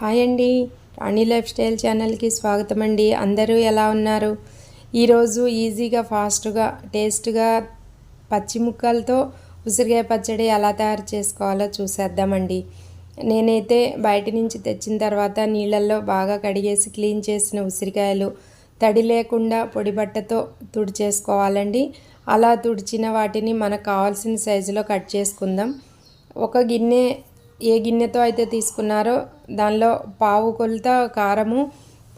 Hi అండి. రాణి life style ఛానల్కి స్వాగతం అండి అందరూ ఎలా ఉన్నారు? ఈరోజు ఈజీగా ఫాస్ట్గా టేస్ట్గా పచ్చి ముక్కలతో ఉసిరికాయ పచ్చడి ఎలా తయారు చేసుకోవాలో చూసేద్దామండి. నేనైతే బయట నుంచి తెచ్చిన తర్వాత నీళ్ళల్లో బాగా కడిగేసి క్లీన్ చేసిన ఉసిరికాయలు తడి లేకుండా పొడి బట్టతో తుడిచేసుకోవాలండి. అలా తుడిచిన వాటిని మనకు కావాల్సిన సైజులో కట్ చేసుకుందాం. ఒక గిన్నె ఏ గిన్నెతో అయితే తీసుకున్నారో దానిలో పావు కొలత కారము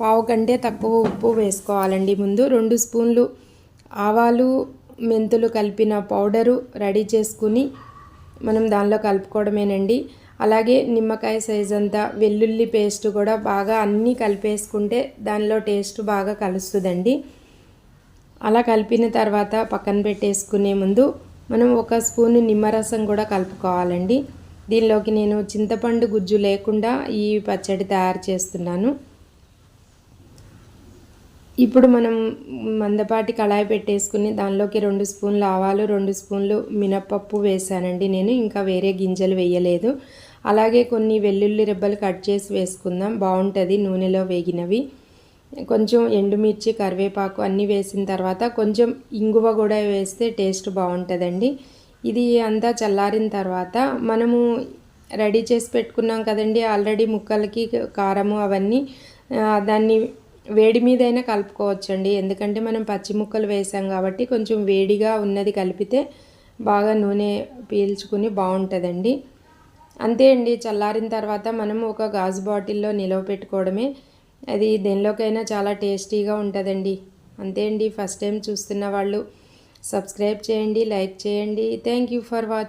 పావు కంటే తక్కువ ఉప్పు వేసుకోవాలండి. ముందు రెండు స్పూన్లు ఆవాలు మెంతులు కలిపిన పౌడరు రెడీ చేసుకుని మనం దానిలో కలుపుకోవడమేనండి. అలాగే నిమ్మకాయ సైజ్ అంతా వెల్లుల్లి పేస్ట్ కూడా బాగా అన్నీ కలిపేసుకుంటే దానిలో టేస్ట్ బాగా కలుస్తుందండి. అలా కలిపిన తర్వాత పక్కన పెట్టేసుకునే ముందు మనం ఒక స్పూన్ నిమ్మరసం కూడా కలుపుకోవాలండి. దీనిలోకి నేను చింతపండు గుజ్జు లేకుండా ఈ పచ్చడి తయారు చేస్తున్నాను. ఇప్పుడు మనం మందపాటి కళాయి పెట్టేసుకుని దానిలోకి రెండు స్పూన్లు ఆవాలు రెండు స్పూన్లు మినపప్పు వేసానండి నేను. ఇంకా వేరే గింజలు వేయలేదు. అలాగే కొన్ని వెల్లుల్లి రెబ్బలు కట్ చేసి వేసుకుందాం. బాగుంటుంది నూనెలో వేగినవి. కొంచెం ఎండుమిర్చి కరివేపాకు అన్నీ వేసిన తర్వాత కొంచెం ఇంగువ కూడా వేస్తే టేస్ట్ బాగుంటుందండి. ఇది అంతా చల్లారిన తర్వాత మనము రెడీ చేసి పెట్టుకున్నాం కదండి. ఆల్రెడీ ముక్కలకి కారము అవన్నీ దాన్ని వేడి మీదైనా కలుపుకోవచ్చండి. ఎందుకంటే మనం పచ్చి ముక్కలు వేసాం కాబట్టి కొంచెం వేడిగా ఉన్నది కలిపితే బాగా నూనె పీల్చుకుని బాగుంటుందండి. అంతే అండి. చల్లారిన తర్వాత మనం ఒక గాజు బాటిల్లో నిలవ పెట్టుకోవడమే. అది దేనిలోకైనా చాలా టేస్టీగా ఉంటుందండి. అంతే అండి. ఫస్ట్ టైం చూస్తున్న వాళ్ళు సబ్స్క్రైబ్ చేయండి లైక్ చేయండి. Thank you for watching